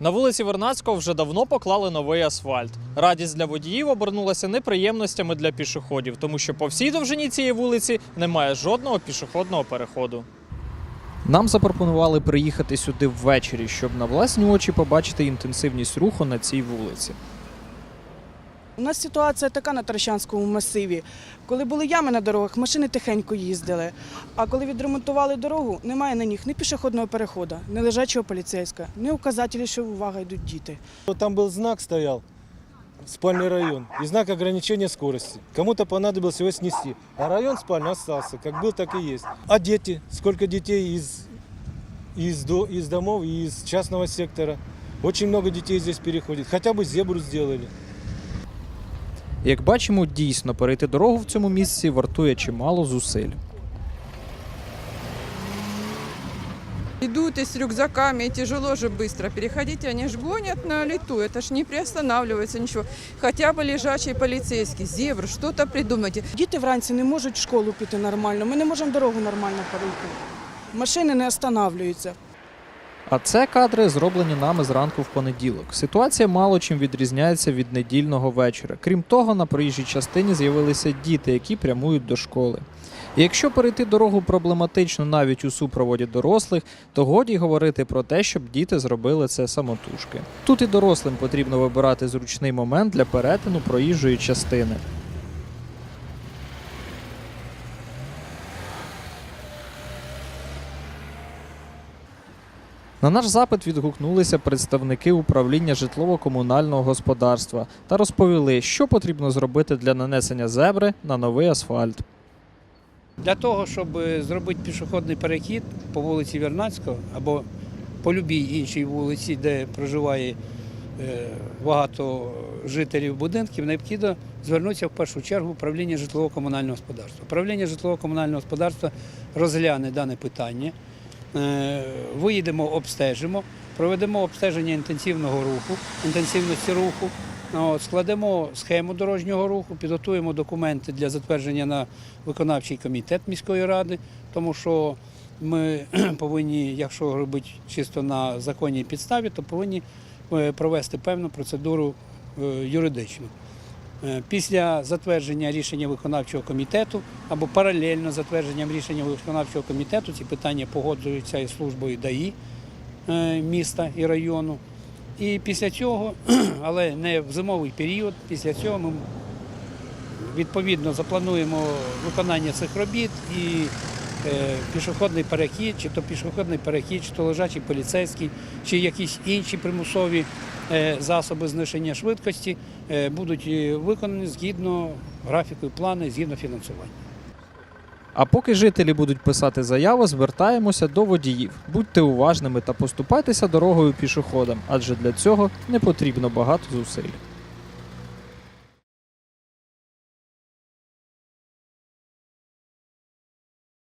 На вулиці Вернацького вже давно поклали новий асфальт. Радість для водіїв обернулася неприємностями для пішоходів, тому що по всій довжині цієї вулиці немає жодного пішохідного переходу. Нам запропонували приїхати сюди ввечері, щоб на власні очі побачити інтенсивність руху на цій вулиці. У нас ситуація така на Таращанському масиві. Коли були ями на дорогах, машини тихенько їздили. А коли відремонтували дорогу, немає на них ні пішохідного переходу, ні лежачого поліцейського, ні указателів, що увага йдуть діти. Вот Там был знак стоял, спальный район, и знак ограничения скорости. Кому-то понадобилось его снести. А район спальный остался, как был, так и есть. А дети? Сколько детей из, из, до, из домов и из частного сектора? Очень много детей здесь переходит. Хотя бы зебру сделали. Як бачимо, дійсно перейти дорогу в цьому місці вартує чимало зусиль. Идут и с рюкзаками, и тяжело же быстро переходить, они ж гонят на лету, это ж не приостанавливается ничего. Хотя бы лежачий полицейский, зебр, что-то придумайте. Діти вранці не можуть в школу піти нормально, ми не можемо дорогу нормально перейти. Машини не останавливаються. А це кадри зроблені нами зранку в понеділок. Ситуація мало чим відрізняється від недільного вечора. Крім того, на проїжджій частині з'явилися діти, які прямують до школи. І якщо перейти дорогу проблематично навіть у супроводі дорослих, то годі говорити про те, щоб діти зробили це самотужки. Тут і дорослим потрібно вибирати зручний момент для перетину проїжджої частини. На наш запит відгукнулися представники управління житлово-комунального господарства та розповіли, що потрібно зробити для нанесення зебри на новий асфальт. Для того, щоб е, зробити пішохідний перехід по вулиці Вернадського або по будь-якій іншій вулиці, де проживає е, багато жителів будинків, необхідно звернутися в першу чергу в управління житлово-комунального господарства. Управління житлово-комунального господарства розгляне дане питання. Е, Виїдемо, обстежимо, проведемо обстеження інтенсивного руху, інтенсивності руху. От, складемо схему дорожнього руху, підготуємо документи для затвердження на виконавчий комітет міської ради, тому що ми повинні, якщо робити чисто на законній підставі, то повинні е, провести певну процедуру е, юридичну. Е, Після затвердження рішення виконавчого комітету або паралельно затвердженням рішення виконавчого комітету ці питання погоджуються із службою ДАІ е, міста і району. І після цього, але не в зимовий період, після цього ми відповідно заплануємо виконання цих робіт і пішохідний перехід, чи то пішохідний перехід, чи то лежачий поліцейський, чи якісь інші примусові е, засоби знищення швидкості е, будуть е, виконані згідно графіку і плану, згідно фінансування. А поки жителі будуть писати заяви, звертаємося до водіїв. Будьте уважними та поступайтеся дорогою пішоходам, адже для цього не потрібно багато зусиль.